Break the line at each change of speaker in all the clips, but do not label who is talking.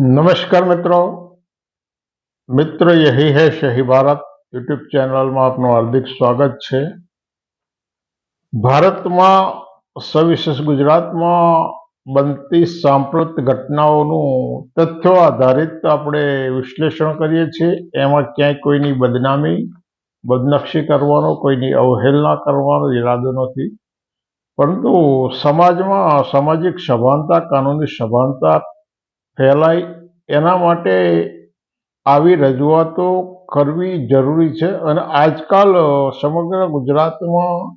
નમસ્કાર મિત્રો. મિત્ર યહી હૈ શહી ભારત યુટ્યુબ ચેનલમાં આપનું હાર્દિક સ્વાગત છે. ભારતમાં સવિશેષ ગુજરાતમાં બનતી સાંપ્રત ઘટનાઓનું તથ્યો આધારિત આપણે વિશ્લેષણ કરીએ છીએ. એમાં ક્યાંય કોઈની બદનામી, બદનક્ષી કરવાનો, કોઈની અવહેલના કરવાનો ઈરાદો નથી. પરંતુ સમાજમાં સામાજિક સભાનતા, કાનૂની સભાનતા ફેલાય એના માટે આવી રજૂઆતો કરવી જરૂરી છે અને આજકાલ સમગ્ર ગુજરાતમાં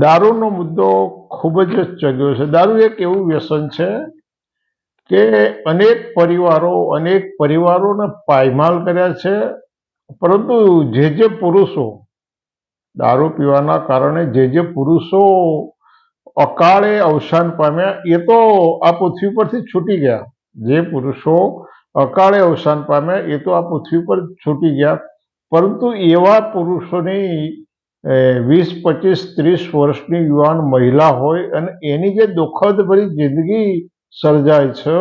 દારૂનો મુદ્દો ખૂબ જ ચગ્યો છે. દારૂ એક એવું વ્યસન છે કે અનેક પરિવારો, અનેક પરિવારોને પાયમાલ કર્યા છે. પરંતુ જે જે પુરુષો દારૂ પીવાના કારણે જે જે પુરુષો અકાળે અવસાન પામ્યા, એ તો આ પૃથ્વી પરથી છૂટી ગયા. જે પુરુષો અકાળે અવસાન પામ્યા એ તો આ પૃથ્વી પર છૂટી ગયા. પરંતુ એવા પુરુષોની વીસ, પચીસ, ત્રીસ વર્ષની યુવાન મહિલા હોય અને એની જે દુઃખદ ભરી જિંદગી સર્જાય છે,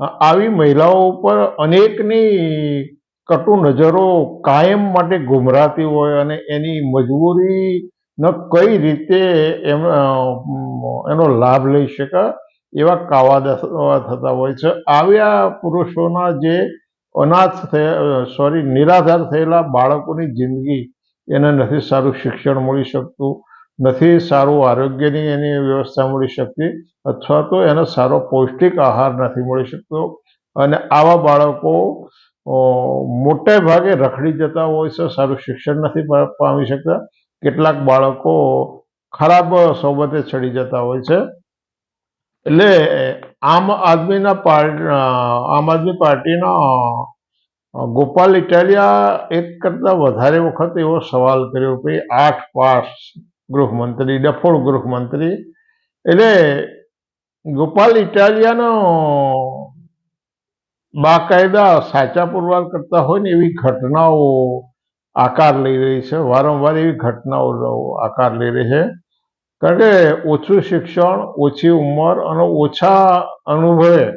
આવી મહિલાઓ ઉપર અનેકની કટુ નજરો કાયમ માટે ગુમરાતી હોય અને એની મજબૂરીનો કઈ રીતે એમ એનો લાભ લઈ શકાય? એવા કાવાદા થતા હોય છે. આવ્યા પુરુષોના જે અનાથ સોરી, નિરાધાર થયેલા બાળકોની જિંદગી એને નથી સારું શિક્ષણ મળી શકતું, નથી સારું આરોગ્યની એની વ્યવસ્થા મળી શકતી, અથવા તો એને સારો પૌષ્ટિક આહાર નથી મળી શકતો. અને આવા બાળકો મોટે ભાગે રખડી જતા હોય છે, સારું શિક્ષણ નથી પામી શકતા. કેટલાક બાળકો ખરાબ સોબતે ચડી જતા હોય છે. એટલે આમ આદમીના આમ આદમી પાર્ટીના ગોપાલ ઇટાલિયા એક કરતા વધારે વખત એવો સવાલ કર્યો કે આઠ પાસ ગૃહમંત્રી, ડફોળ ગૃહમંત્રી. એટલે ગોપાલ ઇટાલિયાનો બાકાયદા સાચા પુરવાર કરતા હોય ને એવી ઘટનાઓ આકાર લઈ રહી છે. વારંવાર એવી ઘટનાઓ આકાર લઈ રહી છે. કારણ કે ઓછું શિક્ષણ, ઓછી ઉંમર અને ઓછા અનુભવે,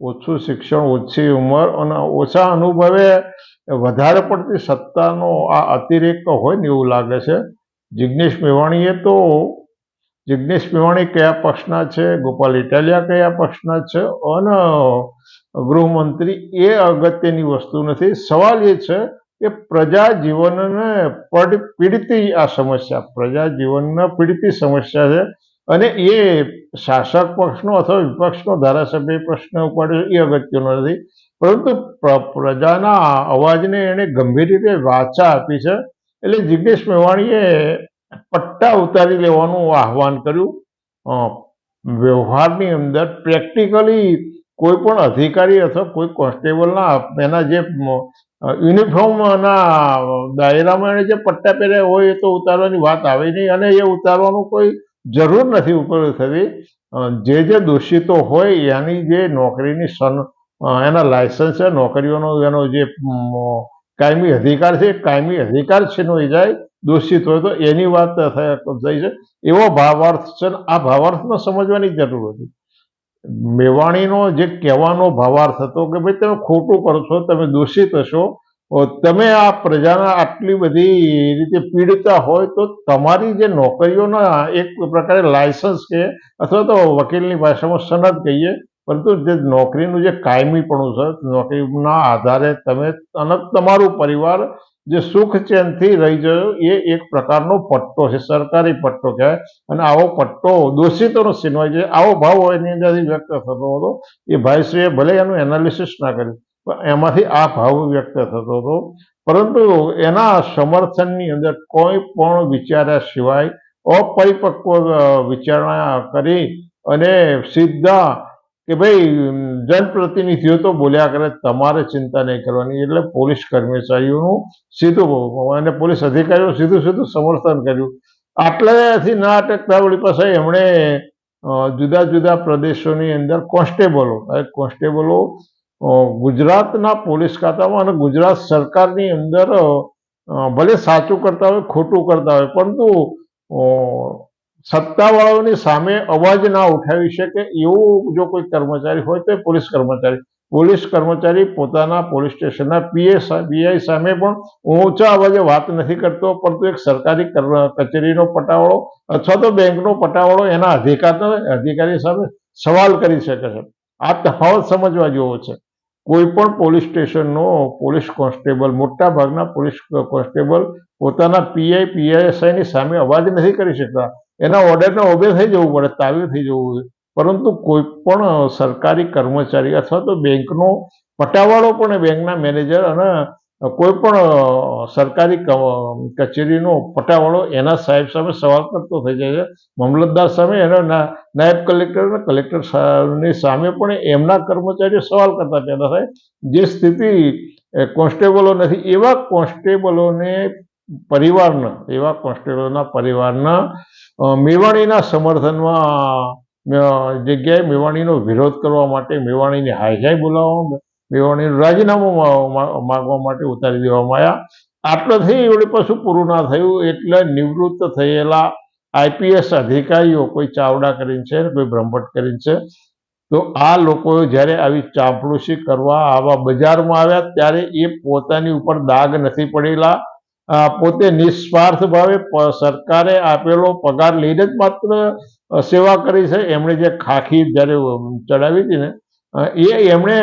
ઓછું શિક્ષણ, ઓછી ઉંમર અને ઓછા અનુભવે વધારે પડતી સત્તાનો આ અતિરેક હોય ને એવું લાગે છે. જિગ્નેશ મેવાણીએ તો, જિગ્નેશ મેવાણી કયા પક્ષના છે, ગોપાલ ઇટાલિયા કયા પક્ષના છે અને ગૃહમંત્રી એ અગત્યની વસ્તુ નથી. સવાલ એ છે કે પ્રજા જીવનને પડ, પીડતી આ સમસ્યા. પ્રજા જીવનના પીડતી સમસ્યા છે. અને એ શાસક પક્ષનો અથવા વિપક્ષનો ધારાસભ્ય પ્રશ્ન ઉપાડ્યો એ અગત્યનો નથી. પરંતુ પ્રજાના અવાજને એણે ગંભીર રીતે વાચા આપી છે. એટલે જિગ્નેશ મેવાણીએ પટ્ટા ઉતારી લેવાનું આહવાન કર્યું. વ્યવહારની અંદર પ્રેક્ટિકલી કોઈ પણ અધિકારી અથવા કોઈ કોન્સ્ટેબલના એના જે યુનિફોર્મના દાયરામાં જે પટ્ટા પહેર્યા હોય તો ઉતારવાની વાત આવે નહીં અને એ ઉતારવાનું કોઈ જરૂર નથી ઉપર થતી જે જે દોષિતો હોય એની જે નોકરીની સન એના લાયસન્સ છે, નોકરીઓનો એનો જે કાયમી અધિકાર છે, કાયમી અધિકાર છીનવાઈ જાય, દોષિત હોય તો એની વાત થઈ છે. એવો ભાવાર્થ છે આ ભાવાર્થમાં સમજવાની જરૂર હતી. મેવાણીનો જે કહેવાનો ભાવાર્થ હતો કે ભાઈ તમે ખોટું કરો છો, તમે દોષિત હશો તમે આ પ્રજાના આટલી બધી રીતે પીડતા હોય તો તમારી જે નોકરીઓના એક પ્રકારે લાયસન્સ કે અથવા તો વકીલની ભાષામાં સનદ કહીએ, પરંતુ જે નોકરીનું જે કાયમીપણું છે, નોકરીના આધારે તમે અને, તમારું પરિવાર જે સુખ ચેનથી રહી ગયો, એ એક પ્રકારનો પટ્ટો છે, સરકારી પટ્ટો કહેવાય. અને આવો પટ્ટો દોષિતોનો સીનવાય છે. આવો ભાવ એની અંદરથી વ્યક્ત થતો હતો. એ ભાઈશ્રીએ ભલે એનું એનાલિસિસ ના કર્યું, પણ એમાંથી આ ભાવ વ્યક્ત થતો હતો. પરંતુ એના સમર્થનની અંદર કોઈ પણ વિચાર્યા સિવાય અપરિપક્વ વિચારણા કરી અને સીધા કે ભાઈ જનપ્રતિનિધિઓ તો બોલ્યા કરે, તમારે ચિંતા નહીં કરવાની, એટલે પોલીસ કર્મચારીઓનું સીધું અને પોલીસ અધિકારીઓ સીધું સીધું સમર્થન કર્યું. આટલાથી ના અટકતા વળી પાસે એમણે જુદા જુદા પ્રદેશોની અંદર કોન્સ્ટેબલો કોન્સ્ટેબલો ગુજરાતના પોલીસ ખાતામાં અને ગુજરાત સરકારની અંદર ભલે સાચું કરતા હોય, ખોટું કરતા હોય, પરંતુ સત્તાવાળાઓની સામે અવાજ ના ઉઠાવી શકે એવું જો કોઈ કર્મચારી હોય તો પોલીસ કર્મચારી. પોલીસ કર્મચારી પોતાના પોલીસ સ્ટેશનના પીએ પીઆઈ સામે પણ ઊંચા અવાજે વાત નથી કરતો, પરંતુ એક સરકારી કર- કચેરીનો પટાવાળો અથવા તો બેંકનો પટાવાળો એના અધિકાર, અધિકારી સામે સવાલ કરી શકે છે. આ તફાવત સમજવા જેવો છે. કોઈ પણ પોલીસ સ્ટેશનનો પોલીસ કોન્સ્ટેબલ, મોટા ભાગના પોલીસ કોન્સ્ટેબલ પોતાના પીઆઈ પીએસઆઈની સામે અવાજ નથી કરી શકતા. એના ઓર્ડરને ઓબે થઈ જવું પડે તાવે થઈ જવું પડે પરંતુ કોઈ પણ સરકારી કર્મચારી અથવા તો બેંકનો પટાવાળો પણ બેંકના મેનેજર અને કોઈ પણ સરકારી કચેરીનો પટાવાળો એના સાહેબ સામે સવાલ કરતો થઈ જાય છે. મામલતદાર સામે એના નાયબ કલેક્ટર અને કલેક્ટર સાહેબની સામે પણ એમના કર્મચારીઓ સવાલ કરતા પેદા થાય, જે સ્થિતિ કોન્સ્ટેબલો નથી, એવા કોન્સ્ટેબલોને પરિવારના, એવા કોન્સ્ટેબલોના પરિવારના મેવાણીના સમર્થનમાં જગ્યાએ મેવાણીનો વિરોધ કરવા માટે મેવાણીને હાઈજાઈ બોલાવવા મેવાણીનું રાજીનામું માગવા માટે ઉતારી દેવામાં આવ્યા. આટલાથી એવડે પાછું પૂરું ના થયું એટલે નિવૃત્ત થયેલા આઈપીએસ અધિકારીઓ કોઈ ચાવડા કરીને છે કોઈ બ્રહ્મભટ્ટ કરીને છે. તો આ લોકો જ્યારે આવી ચાંપડુસી કરવા આવા બજારમાં આવ્યા, ત્યારે એ પોતાની ઉપર દાગ નથી પડેલા. પોતે નિસ્વાર્થ ભાવે સરકારે આપેલો પગાર લઈને જ માત્ર સેવા કરી છે. એમણે જે ખાખી જ્યારે ચડાવી હતી ને એ એમણે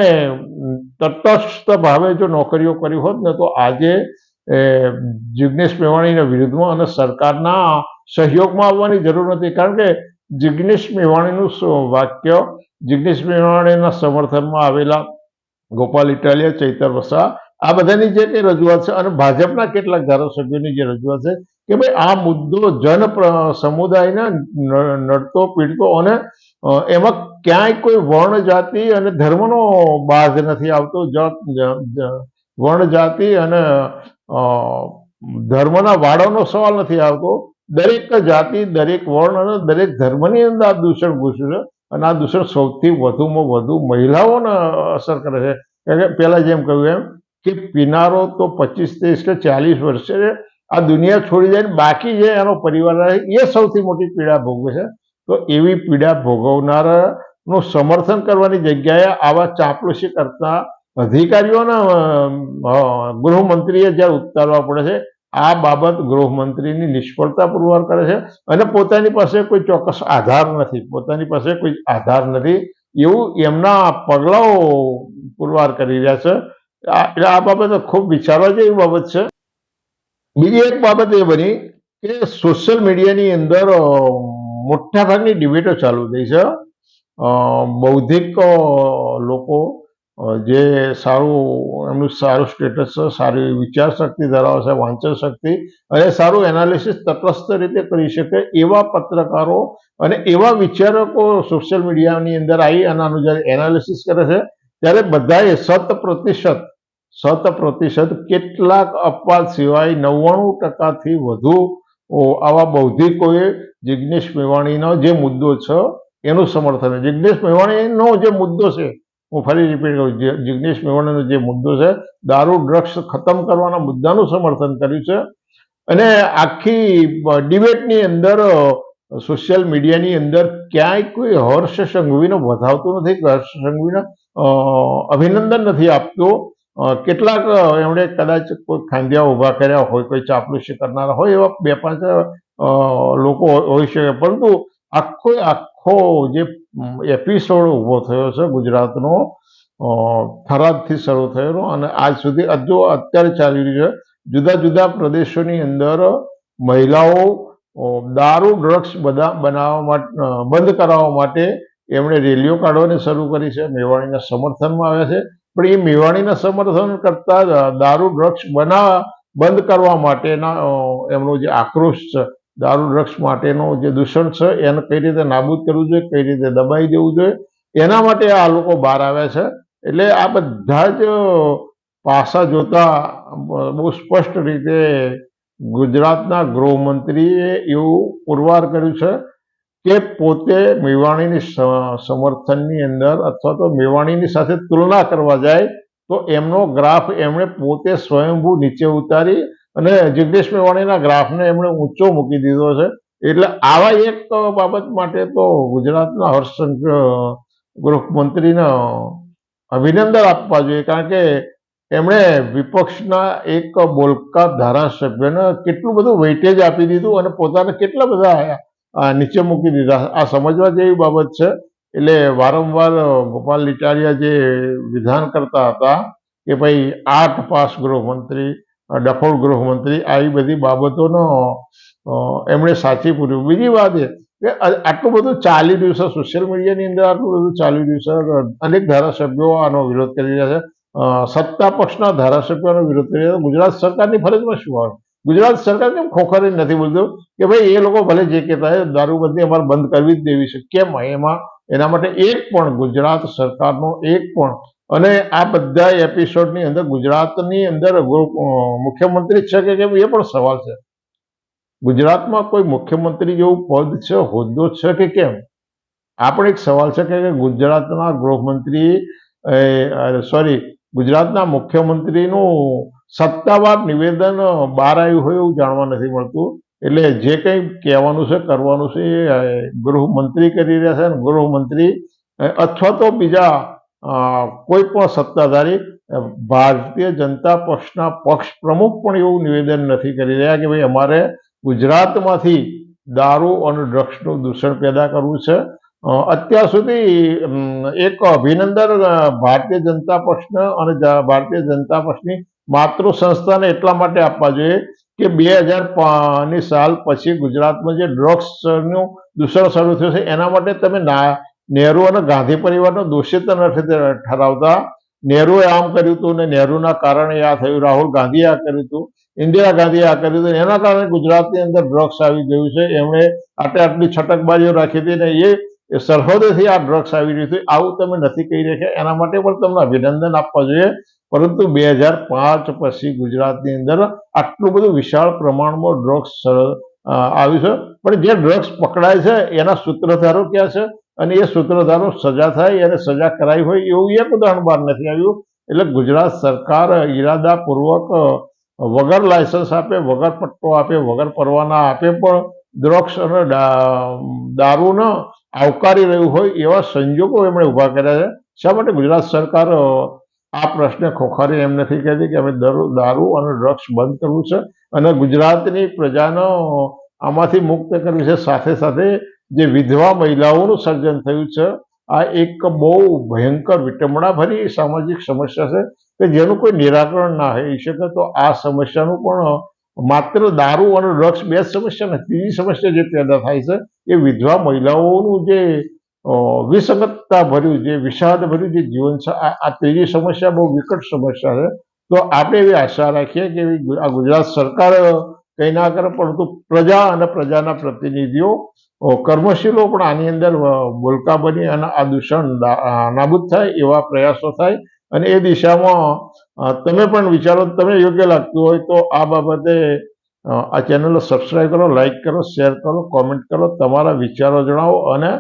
તટસ્થ ભાવે જો નોકરીઓ કરી હોત ને, તો આજે જિગ્નેશ મેવાણીના વિરુદ્ધમાં અને સરકારના સહયોગમાં આવવાની જરૂર નથી. કારણ કે જિગ્નેશ મેવાણીનું વાક્ય, જિગ્નેશ મેવાણીના સમર્થનમાં આવેલા ગોપાલ ઇટાલિયા, ચૈતર વસા આ બધાની જે કંઈ રજૂઆત છે અને ભાજપના કેટલાક ધારાસભ્યોની જે રજૂઆત છે કે ભાઈ આ મુદ્દો જન સમુદાયને નડતો, પીડતો અને એમાં ક્યાંય કોઈ વર્ણ જાતિ અને ધર્મનો બાજ નથી આવતો. વર્ણ જાતિ અને ધર્મના વાળાનો સવાલ નથી આવતો. દરેક જાતિ, દરેક વર્ણ અને દરેક ધર્મની અંદર આ દૂષણ ઘૂસ્યું છે અને આ દૂષણ સૌથી વધુમાં વધુ મહિલાઓને અસર કરે છે. કારણ કે પહેલાં જેમ કહ્યું એમ કે પીનારો તો પચીસ ત્રીસ કે ચાલીસ વર્ષે આ દુનિયા છોડી જાય બાકી જે એનો પરિવાર રહે, એ સૌથી મોટી પીડા ભોગવે છે. તો એવી પીડા ભોગવનારાનું સમર્થન કરવાની જગ્યાએ આવા ચાપલુસી કરતા અધિકારીઓના ગૃહમંત્રીએ જ્યારે ઉતારવા પડે છે, આ બાબત ગૃહમંત્રીની નિષ્ફળતા પુરવાર કરે છે અને પોતાની પાસે કોઈ ચોક્કસ આધાર નથી, પોતાની પાસે કોઈ આધાર નથી એવું એમના પગલાઓ પુરવાર કરી રહ્યા છે. એટલે આ બાબતે ખૂબ વિચારવા જેવી બાબત છે. બીજી એક બાબત એ બની કે સોશિયલ મીડિયાની અંદર મોટાભાગની ડિબેટો ચાલુ થઈ છે. બૌદ્ધિક લોકો જે સારું, એમનું સારું સ્ટેટસ છે, સારી વિચાર શક્તિ ધરાવે છે, વાંચન શક્તિ અને સારું એનાલિસિસ તટસ્થ રીતે કરી શકે એવા પત્રકારો અને એવા વિચારકો સોશિયલ મીડિયાની અંદર આવી અને આનું જ્યારે એનાલિસિસ કરે છે, ત્યારે બધાએ શત પ્રતિશત શત પ્રતિશત કેટલાક અપવાદ સિવાય નવ્વાણું ટકાથી વધુ આવા બૌદ્ધિકોએ જિગ્નેશ મેવાણીનો જે મુદ્દો છે, એનું સમર્થન. જિગ્નેશ મેવાણીનો જે મુદ્દો છે, હું ફરી રિપીટ કરું જિજ્ઞેશ મેવાણીનો જે મુદ્દો છે, દારૂ, ડ્રગ્સ ખતમ કરવાના મુદ્દાનું સમર્થન કર્યું છે. અને આખી ડિબેટની અંદર, સોશિયલ મીડિયાની અંદર ક્યાંય કોઈ હર્ષ સંઘવીને, વધાવતું નથી, હર્ષ સંઘવીને અભિનંદન નથી આપતો. કેટલાક એમણે કદાચ કોઈ ખાંધિયા ઊભા કર્યા હોય, કોઈ ચાપલુસી કરનારા હોય, એવા બે પાંચ લોકો હોઈ શકે. પરંતુ આખો આખો જે એપિસોડ ઊભો થયો છે ગુજરાતનો થરાદથી શરૂ થયેલો અને આજ સુધી હજુ અત્યારે ચાલી રહ્યો છે, જુદા જુદા પ્રદેશોની અંદર મહિલાઓ દારૂ, ડ્રગ્સ બધા બનાવવા માટે બંધ કરાવવા માટે એમણે રેલીઓ કાઢવાની શરૂ કરી છે, મેવાણીના સમર્થનમાં આવ્યા છે. પણ એ મેવાણીના સમર્થન કરતા દારૂ ડ્રગ્સ બનાવવા બંધ કરવા માટેના એમનો જે આક્રોશ છે, દારૂ ડ્રગ્સ માટેનો જે દૂષણ છે, એને કઈ રીતે નાબૂદ કરવું જોઈએ, કઈ રીતે દબાઈ દેવું જોઈએ, એના માટે આ લોકો બહાર આવ્યા છે. એટલે આ બધા જ પાસા જોતા બહુ સ્પષ્ટ રીતે ગુજરાતના ગૃહમંત્રીએ એવું પુરવાર કર્યું છે. કે પોતે મેવાણીની સમર્થનની અંદર અથવા તો મેવાણીની સાથે તુલના કરવા જાય, તો એમનો ગ્રાફ એમણે પોતે સ્વયંભૂ નીચે ઉતારી અને જગદીશ મેવાણીના ગ્રાફને એમણે ઊંચો મૂકી દીધો છે. એટલે આવા એક બાબત માટે તો ગુજરાતના હર્ષ ગૃહમંત્રીને અભિનંદન આપવા જોઈએ. કારણ કે એમણે વિપક્ષના એક બોલકા ધારાસભ્યને કેટલું બધું વેઇટેજ આપી દીધું અને પોતાને કેટલા બધા નીચે મૂકી દીધા. આ સમજવા જેવી બાબત છે. એટલે વારંવાર ગોપાલ ઇટાલિયા જે વિધાન કરતા હતા કે ભાઈ આઠ પાસ ગૃહમંત્રી ડફોળ ગૃહમંત્રી, આવી બધી બાબતોનો એમણે સાચી પૂર્યું બીજી વાત એ કે આ- આટલું બધું ચાલી રહ્યું છે. સોશિયલ મીડિયાની અંદર આટલું બધું ચાલી રહ્યું છે. અનેક ધારાસભ્યો આનો વિરોધ કરી રહ્યા છે. સત્તા પક્ષના ધારાસભ્યોનો વિરોધ કરી રહ્યા ગુજરાત સરકારની ફરજમાં શું આવે? ગુજરાત સરકાર કેમ ખોખરે નથી બોલતું? કે ભાઈ, એ લોકો ભલે જે કહેતા હોય, દારૂબંધી અમારે બંધ કરવી જ દેવી છે. કેમ એમાં? એના માટે એક પણ ગુજરાત સરકારનો એક પણ. અને આ બધા એપિસોડની અંદર ગુજરાતની અંદર મુખ્યમંત્રી છે કે કેમ, એ પણ સવાલ છે. ગુજરાતમાં કોઈ મુખ્યમંત્રી જેવું પદ છે, હોદ્દો છે કે કેમ? આ પણ એક સવાલ છે કે ગુજરાતના ગૃહમંત્રી સોરી, ગુજરાતના મુખ્યમંત્રીનું સત્તાવાર નિવેદન બહાર આવ્યું હોય એવું જાણવા નથી મળતું. એટલે જે કંઈ કહેવાનું છે, કરવાનું છે, એ ગૃહમંત્રી કરી રહ્યા છે અને ગૃહમંત્રી અથવા તો બીજા કોઈ પણ સત્તાધારી ભારતીય જનતા પક્ષના પક્ષ પ્રમુખ પણ એવું નિવેદન નથી કરી રહ્યા કે ભાઈ અમારે ગુજરાતમાંથી દારૂ અને ડ્રગ્સનું દૂષણ પેદા કરવું છે. અત્યાર સુધી એક અભિનંદન ભારતીય જનતા પક્ષને અને ભારતીય જનતા પક્ષની માતૃ સંસ્થાને એટલા માટે આપવા જોઈએ કે બે હજારની સાલ પછી ગુજરાતમાં જે ડ્રગ્સનું દૂષણ શરૂ થયું છે, એના માટે તમે નહેરુ અને ગાંધી પરિવારનો દોષિત નથી ઠરાવતા. નહેરુએ આમ કર્યું હતું ને નહેરુના કારણે આ થયું, રાહુલ ગાંધીએ આ કર્યું હતું, ઇન્દિરા ગાંધીએ આ કર્યું હતું, એના કારણે ગુજરાતની અંદર ડ્રગ્સ આવી ગયું છે. એમણે આટલી આટલી છટકબાજીઓ રાખી હતી ને એ એ સરહદેથી આ ડ્રગ્સ આવી રહ્યું છે, આવું તમે નથી કહી રહ્યા. એના માટે પણ તમને અભિનંદન આપવા જોઈએ. પરંતુ બે હજાર પાંચ પછી ગુજરાતની અંદર આટલું બધું વિશાળ પ્રમાણમાં ડ્રગ્સ આવ્યું છે. પણ જે ડ્રગ્સ પકડાય છે, એના સૂત્રધારો ક્યાં છે? અને એ સૂત્રધારો સજા થાય અને સજા કરાવી હોય એવું એક ઉદાહરણ બહાર નથી આવ્યું. એટલે ગુજરાત સરકાર ઈરાદાપૂર્વક વગર લાયસન્સ આપે, વગર પટ્ટો આપે, વગર પરવાના આપે પણ ડ્રગ્સ અને દારૂને આવકારી રહ્યું હોય એવા સંજોગો એમણે ઊભા કર્યા છે. શા માટે ગુજરાત સરકાર આ પ્રશ્ને ખોખારી એમ નથી કહેતી કે અમે દારૂ અને ડ્રગ્સ બંધ કરવું છે અને ગુજરાતની પ્રજાનો આમાંથી મુક્ત કરવી છે. સાથે સાથે જે વિધવા મહિલાઓનું સર્જન થયું છે, આ એક બહુ ભયંકર વિટંબણાભરી સામાજિક સમસ્યા છે કે જેનું કોઈ નિરાકરણ ના થઈ શકે તો આ સમસ્યાનું પણ માત્ર દારૂ અને ડ્રગ્સ બે સમસ્યા નથી ત્રીજી સમસ્યા જે પેદા થાય છે, એ વિધવા મહિલાઓનું જે વિસંગતતા ભર્યું જે વિષાદ ભર્યું જે જીવન છે, આ ત્રીજી સમસ્યા બહુ વિકટ સમસ્યા છે. તો આપણે એવી આશા રાખીએ કે આ ગુજરાત સરકાર કંઈ ના કરે, પરંતુ પ્રજા અને પ્રજાના પ્રતિનિધિઓ કર્મશીલો પણ આની અંદર બોલકા બની અને આ દૂષણ નાબૂદ થાય એવા પ્રયાસો થાય અને એ દિશામાં તમે પણ વિચારો, તમે યોગ્ય લાગતું હોય તો આ બાબતે આ ચેનલને સબસ્ક્રાઈબ કરો લાઈક કરો શેર કરો કોમેન્ટ કરો, તમારા વિચારો જણાવો અને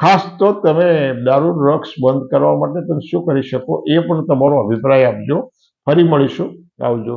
ખાસ તો તમે દારૂ ડ્રગ્સ બંધ કરવા માટે તમે શું કરી શકો એ પણ તમારો અભિપ્રાય આપજો. ફરી મળીશું. આવજો.